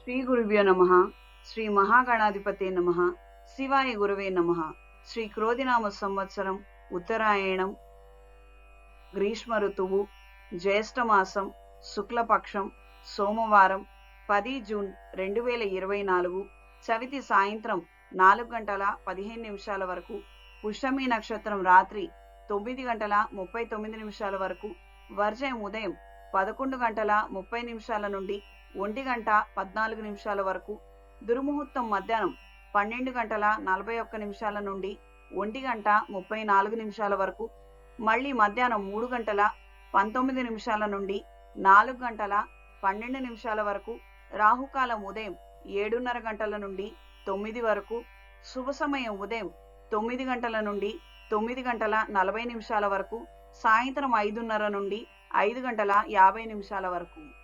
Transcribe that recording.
శ్రీ గురుభ్యో నమ శ్రీ మహాగణాధిపతే నమ శివాయ గురవే నమ శ్రీ క్రోధినామ సంవత్సరం ఉత్తరాయణం గ్రీష్మ ఋతువు జ్యేష్ఠమాసం శుక్లపక్షం సోమవారం పది జూన్ రెండు వేల ఇరవై నాలుగు చవితి సాయంత్రం నాలుగు గంటల పదిహేను నిమిషాల వరకు పుష్యమి నక్షత్రం రాత్రి తొమ్మిది గంటల ముప్పై తొమ్మిది నిమిషాల వరకు వర్జయం ఉదయం పదకొండు గంటల ముప్పై నిమిషాల నుండి ఒంటి గంట పద్నాలుగు నిమిషాల వరకు. దుర్ముహూర్తం మధ్యాహ్నం పన్నెండు గంటల నలభై ఒక్క నిమిషాల నుండి ఒంటి గంట ముప్పై నాలుగు నిమిషాల వరకు. మళ్ళీ మధ్యాహ్నం మూడు గంటల పంతొమ్మిది నిమిషాల నుండి నాలుగు గంటల పన్నెండు నిమిషాల వరకు. రాహుకాలం ఉదయం ఏడున్నర గంటల నుండి తొమ్మిది వరకు. శుభ సమయం ఉదయం తొమ్మిది గంటల నుండి తొమ్మిది గంటల నలభై నిమిషాల వరకు. సాయంత్రం ఐదున్నర నుండి ఐదు గంటల యాభై నిమిషాల వరకు.